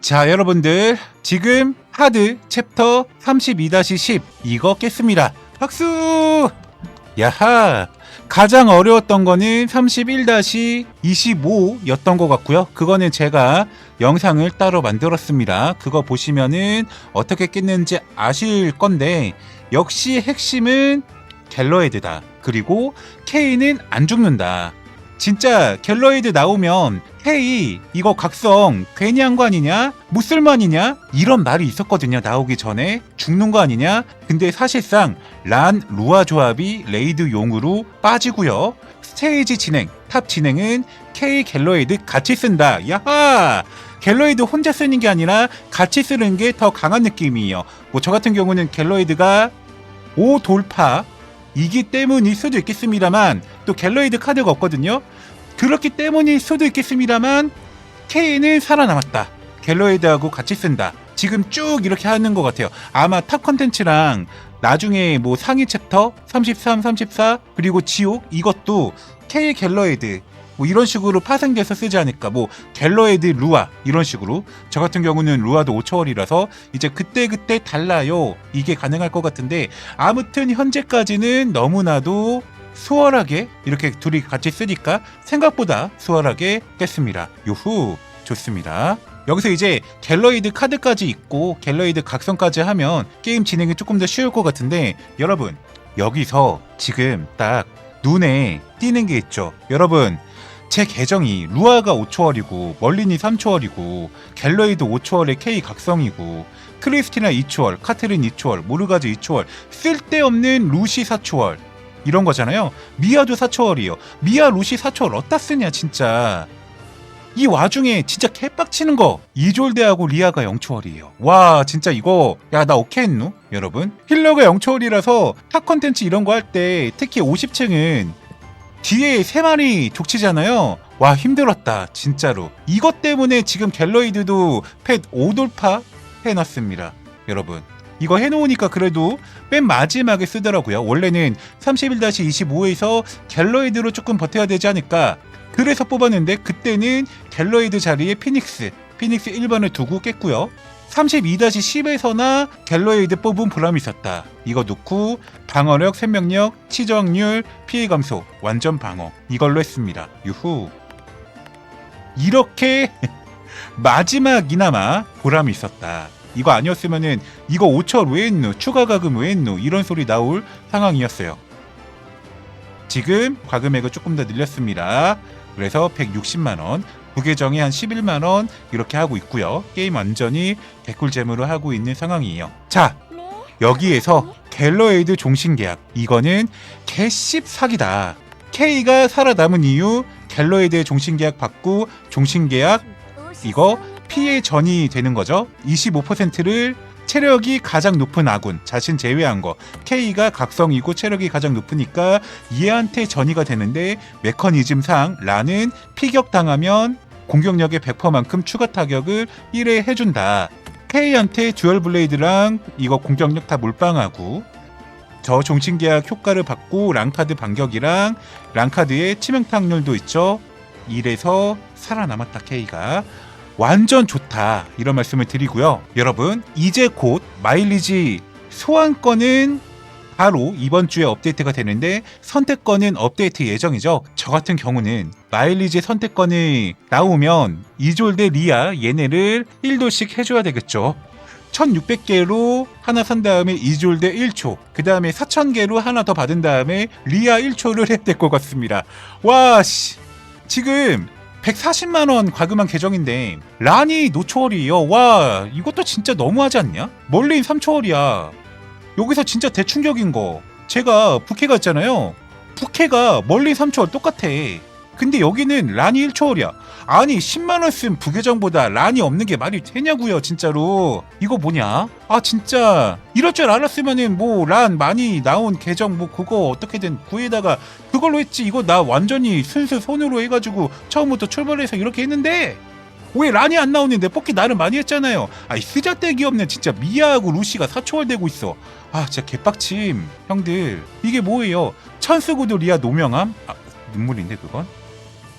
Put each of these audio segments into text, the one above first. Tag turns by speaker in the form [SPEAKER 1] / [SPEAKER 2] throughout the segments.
[SPEAKER 1] 자, 여러분들. 지금 하드 챕터 32-10 이거 깼습니다. 박수! 야하! 가장 어려웠던 거는 31-25였던 것 같고요. 그거는 제가 영상을 따로 만들었습니다. 그거 보시면은 어떻게 깼는지 아실 건데 역시 핵심은 갤러헤드다. 그리고 K는 안 죽는다. 진짜 갤러헤드 나오면 헤이 이거 각성 괜히 한 거 아니냐? 무쓸만이냐? 이런 말이 있었거든요 나오기 전에 죽는 거 아니냐? 근데 사실상 란 루아 조합이 레이드 용으로 빠지고요 스테이지 진행 탑 진행은 K 갤러헤드 같이 쓴다 야하 갤러헤드 혼자 쓰는 게 아니라 같이 쓰는 게 더 강한 느낌이에요 뭐 저 같은 경우는 갤러헤드가 5 돌파 이기 때문일 수도 있겠습니다만 또 갤러이드 카드가 없거든요. 그렇기 때문일 수도 있겠습니다만 K는 살아남았다. 갤러이드하고 같이 쓴다. 지금 쭉 이렇게 하는 것 같아요. 아마 탑 컨텐츠랑 나중에 뭐 상위 챕터 33, 34 그리고 지옥 이것도 K 갤러이드 뭐 이런 식으로 파생돼서 쓰지 않을까. 뭐 갤러헤드 루아 이런 식으로. 저 같은 경우는 루아도 5초월이라서 이제 그때 그때 달라요. 이게 가능할 것 같은데 아무튼 현재까지는 너무나도 수월하게 이렇게 둘이 같이 쓰니까 생각보다 수월하게 깼습니다. 유후. 좋습니다. 여기서 이제 갤러이드 카드까지 있고 갤러이드 각성까지 하면 게임 진행이 조금 더 쉬울 것 같은데 여러분 여기서 지금 딱 눈에 띄는 게 있죠. 여러분 제 계정이 루아가 5초월이고 멀린이 3초월이고 갤러이드 5초월에 K 각성이고 크리스티나 2초월, 카트린 2초월, 모르가즈 2초월 쓸데없는 루시 4초월 이런 거잖아요. 미아도 4초월이에요. 미아 루시 4초월 어디다 쓰냐 진짜. 이 와중에 진짜 개빡치는 거. 이졸데하고 리아가 0초월이에요. 와 진짜 이거. 야 나 오케이 했누 여러분? 힐러가 0초월이라서 탑 컨텐츠 이런 거 할 때 특히 50층은 뒤에 세 마리 족치잖아요. 와 힘들었다 진짜로. 이것 때문에 지금 갤러이드도 펫 5돌파 해놨습니다. 여러분. 이거 해놓으니까 그래도 맨 마지막에 쓰더라고요. 원래는 31-25에서 갤러이드로 조금 버텨야 되지 않을까. 그래서 뽑았는데 그때는 갤러이드 자리에 피닉스, 피닉스 1번을 두고 깼고요. 32-10에서나 갤러에이드 뽑은 보람이 있었다. 이거 넣고 방어력, 생명력, 치저확률, 피해 감소, 완전 방어 이걸로 했습니다. 유후. 이렇게 마지막이나마 보람이 있었다. 이거 아니었으면은 이거 5철 왜 했누? 추가 가금 왜 했누? 이런 소리 나올 상황이었어요. 지금 과금액을 조금 더 늘렸습니다. 그래서 160만 원, 부계정이 한 11만 원 이렇게 하고 있고요. 게임 완전히 개꿀잼으로 하고 있는 상황이에요. 자, 여기에서 갤러에이드 종신 계약 이거는 개씹 사기다. K가 살아남은 이유 갤러에이드 종신 계약 받고 종신 계약 이거 피해 전이 되는 거죠. 25%를 체력이 가장 높은 아군 자신 제외한 거 K가 각성이고 체력이 가장 높으니까 얘한테 전이가 되는데 메커니즘상 라는 피격당하면 공격력의 100%만큼 추가 타격을 1회 해준다. K한테 듀얼 블레이드랑 이거 공격력 다 몰빵하고 저 종신계약 효과를 받고 랑카드 반격이랑 랑카드의 치명타 확률도 있죠. 1에서 살아남았다 K가 완전 좋다 이런 말씀을 드리고요. 여러분 이제 곧 마일리지 소환권은 바로 이번 주에 업데이트가 되는데 선택권은 업데이트 예정이죠. 저 같은 경우는 마일리지 선택권이 나오면 이졸 대 리아 얘네를 1도씩 해줘야 되겠죠. 1600개로 하나 산 다음에 이졸 대 1초 그 다음에 4000개로 하나 더 받은 다음에 리아 1초를 해야 될 것 같습니다. 와 씨. 지금 140만 원 과금한 계정인데 란이 노초월이에요. 와 이것도 진짜 너무하지 않냐? 멀린 3초월이야. 여기서 진짜 대충격인 거 제가 부캐가 있잖아요. 부캐가 멀린 3초월 똑같아. 근데 여기는 란이 1초월이야. 아니 10만 원 쓴 부계정보다 란이 없는 게 말이 되냐고요 진짜로. 이거 뭐냐? 아 진짜. 이럴 줄 알았으면은 뭐 란 많이 나온 계정 뭐 그거 어떻게든 구해다가 그걸로 했지. 이거 나 완전히 순수 손으로 해가지고 처음부터 출발해서 이렇게 했는데 왜 란이 안 나오는데 뽑기 나름 많이 했잖아요. 아이 쓰잘데기 없는 진짜 미아하고 루시가 사초월 되고 있어. 아 진짜 개빡침. 형들 이게 뭐예요? 천스구도 리아 노명함? 아 눈물인데 그건?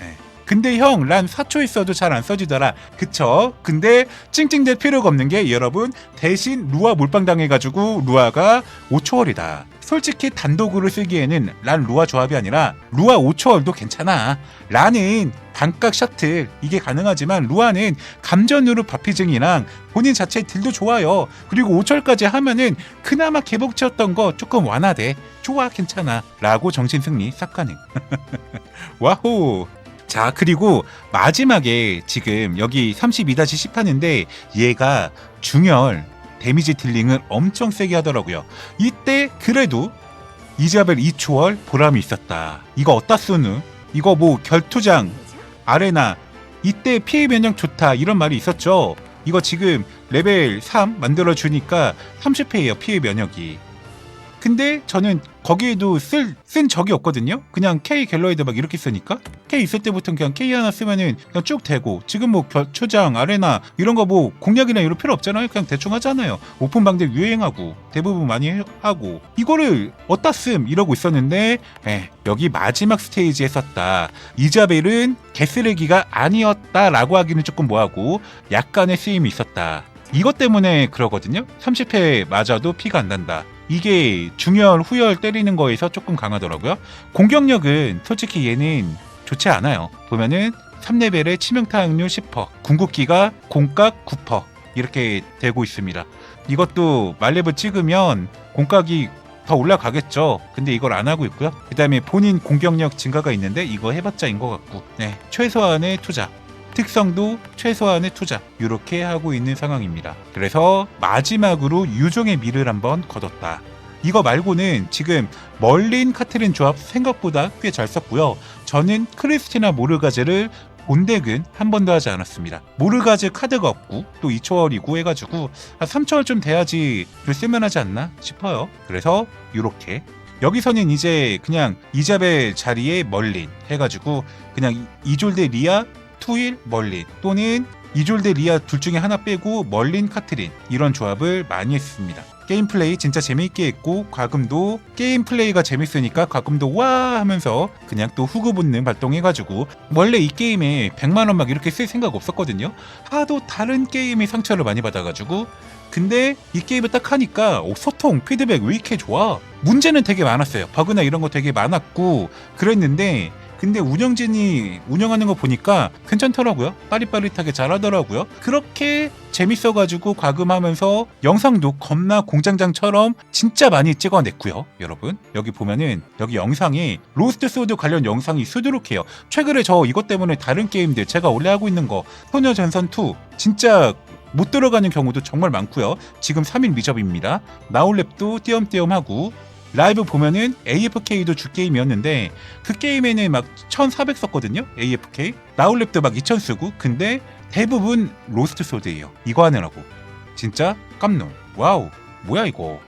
[SPEAKER 1] 네. 근데 형란 4초 있어도 잘 안 써지더라. 그쵸? 근데 찡찡댈 필요가 없는 게 여러분 대신 루아 몰빵 당해가지고 루아가 5초월이다 솔직히 단독으로 쓰기에는 란 루아 조합이 아니라 루아 5초월도 괜찮아. 란은 반각 셔틀 이게 가능하지만 루아는 감전으로 바피증이랑 본인 자체 딜도 좋아요. 그리고 5철까지 하면은 그나마 개복치였던 거 조금 완화돼. 좋아 괜찮아. 라고 정신 승리 싹 가능. 와호. 자 그리고 마지막에 지금 여기 32-10 하는데 얘가 중열 데미지 딜링을 엄청 세게 하더라고요. 이때 그래도 이자벨 2초월 보람이 있었다. 이거 어따 쓰누? 이거 뭐 결투장 아레나 이때 피해 면역 좋다 이런 말이 있었죠. 이거 지금 레벨 3 만들어 주니까 30회예요 피해 면역이. 근데 저는 거기에도 쓸, 쓴 적이 없거든요. 그냥 K 갤러이드 막 이렇게 쓰니까 K 있을 때부터 그냥 K 하나 쓰면은 그냥 쭉 되고 지금 뭐 초장, 아레나 이런 거 뭐 공략이나 이런 필요 없잖아요. 그냥 대충 하잖아요. 오픈 방대 유행하고 대부분 많이 해- 하고 이거를 어디다 씀 이러고 있었는데 에, 여기 마지막 스테이지에 썼다. 이자벨은 개쓰레기가 아니었다라고 하기는 조금 뭐하고 약간의 쓰임이 있었다. 이것 때문에 그러거든요. 30회 맞아도 피가 안 난다. 이게 중열, 후열 때리는 거에서 조금 강하더라고요. 공격력은 솔직히 얘는 좋지 않아요. 보면은 3레벨에 치명타 확률 10%, 궁극기가 공각 9% 이렇게 되고 있습니다. 이것도 말레브 찍으면 공각이 더 올라가겠죠. 근데 이걸 안 하고 있고요. 그 다음에 본인 공격력 증가가 있는데 이거 해봤자인 것 같고, 네 최소한의 투자. 특성도 최소한의 투자 이렇게 하고 있는 상황입니다. 그래서 마지막으로 유종의 미를 한번 거뒀다. 이거 말고는 지금 멀린 카트린 조합 생각보다 꽤 잘 썼고요. 저는 크리스티나 모르가제를 본덱은 한 번도 하지 않았습니다. 모르가제 카드가 없고 또 2초월이고 해가지고 한 3초월 좀 돼야지 좀 쓸만하지 않나 싶어요. 그래서 이렇게 여기서는 이제 그냥 이잡의 자리에 멀린 해가지고 그냥 이졸대 리아 투일 멀린 또는 이졸 대 리아 둘 중에 하나 빼고 멀린 카트린 이런 조합을 많이 했습니다. 게임 플레이 진짜 재미있게 했고 과금도 게임 플레이가 재밌으니까 과금도 와 하면서 그냥 또 후구 본능 발동해가지고 원래 이 게임에 100만 원 막 이렇게 쓸 생각 없었거든요. 하도 다른 게임에 상처를 많이 받아가지고 근데 이 게임을 딱 하니까 오, 소통 피드백 왜 이렇게 좋아? 문제는 되게 많았어요. 버그나 이런 거 되게 많았고 그랬는데 근데 운영진이 운영하는 거 보니까 괜찮더라고요. 빠릿빠릿하게 잘하더라고요. 그렇게 재밌어가지고 과금하면서 영상도 겁나 공장장처럼 진짜 많이 찍어냈고요. 여러분 여기 보면은 여기 영상에 로스트 소드 관련 영상이 수두룩해요. 최근에 저 이것 때문에 다른 게임들 제가 원래 하고 있는 거 소녀 전선 2 진짜 못 들어가는 경우도 정말 많고요. 지금 3일 미접입니다. 나올랩도 띄엄띄엄 하고 라이브 보면은 AFK도 주 게임이었는데 그 게임에는 막 1400 썼거든요. AFK. 나올랩도 막 2000 쓰고 근데 대부분 로스트 소드예요. 이거 하느라고. 진짜 깜놀. 와우. 뭐야 이거.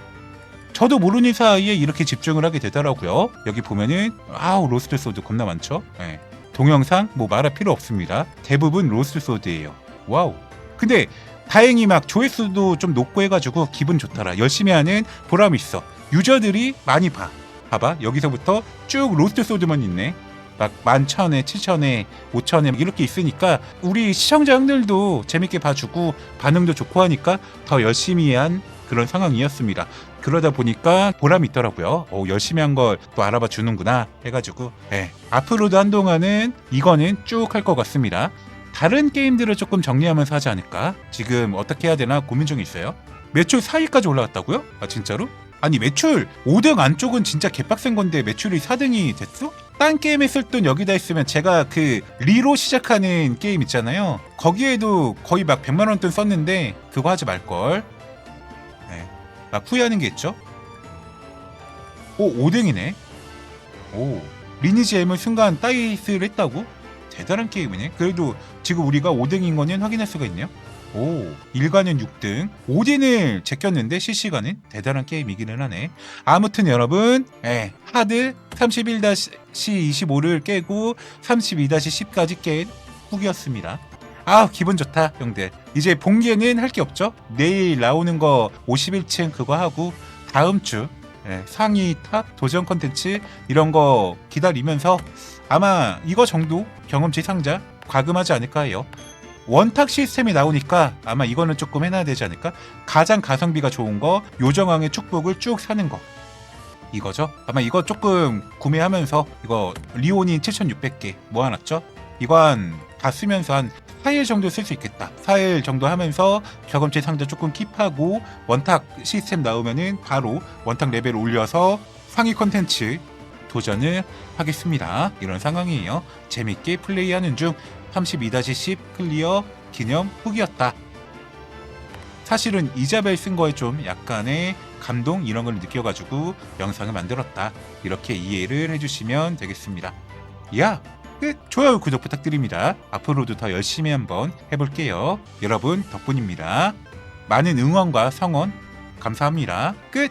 [SPEAKER 1] 저도 모르는 사이에 이렇게 집중을 하게 되더라고요. 여기 보면은 아우 로스트 소드 겁나 많죠. 예. 동영상 뭐 말할 필요 없습니다. 대부분 로스트 소드예요. 와우. 근데 다행히 막 조회수도 좀 높고 해가지고 기분 좋더라. 열심히 하는 보람 있어. 유저들이 많이 봐. 봐봐. 여기서부터 쭉 로스트 소드만 있네. 막 만천에, 칠천에, 오천에 이렇게 있으니까 우리 시청자 형들도 재밌게 봐주고 반응도 좋고 하니까 더 열심히 한 그런 상황이었습니다. 그러다 보니까 보람이 있더라고요. 오, 열심히 한 걸 또 알아봐 주는구나 해가지고 예. 앞으로도 한동안은 이거는 쭉 할 것 같습니다. 다른 게임들을 조금 정리하면서 하지 않을까? 지금 어떻게 해야 되나 고민 중에 있어요. 매출 4위까지 올라갔다고요? 아 진짜로? 아니 매출 5등 안쪽은 진짜 개빡센 건데 매출이 4등이 됐어? 딴 게임에 쓸돈 여기다 있으면 제가 그 리로 시작하는 게임 있잖아요. 거기에도 거의 막 100만 원 돈 썼는데 그거 하지 말걸. 네. 막 후회하는 게 있죠? 오 5등이네. 오 리니지 M을 순간 따이스를 했다고? 대단한 게임이네. 그래도 지금 우리가 5등인 거는 확인할 수가 있네요. 오, 일가는 6등. 오딘을 제꼈는데 실시간은 대단한 게임이기는 하네. 아무튼 여러분, 예, 하드 31-25를 깨고 32-10까지 깬 후기였습니다. 아, 기분 좋다, 형들. 이제 본계는 할 게 없죠? 내일 나오는 거 51층 그거 하고 다음 주 예, 상위 탑 도전 컨텐츠 이런 거 기다리면서 아마 이거 정도 경험치 상자 과금하지 않을까 해요. 원탁 시스템이 나오니까 아마 이거는 조금 해놔야 되지 않을까? 가장 가성비가 좋은 거 요정왕의 축복을 쭉 사는 거 이거죠. 아마 이거 조금 구매하면서 이거 리온이 7,600개 모아놨죠. 이건 다 쓰면서 한 4일 정도 쓸 수 있겠다. 4일 정도 하면서 경험치 상자 조금 킵하고 원탁 시스템 나오면은 바로 원탁 레벨 올려서 상위 컨텐츠 도전을 하겠습니다. 이런 상황이에요. 재밌게 플레이하는 중 32-10 클리어 기념 후기였다. 사실은 이자벨 쓴 거에 좀 약간의 감동 이런 걸 느껴가지고 영상을 만들었다. 이렇게 이해를 해주시면 되겠습니다. 야! 끝! 좋아요, 구독 부탁드립니다. 앞으로도 더 열심히 한번 해볼게요. 여러분 덕분입니다. 많은 응원과 성원 감사합니다. 끝!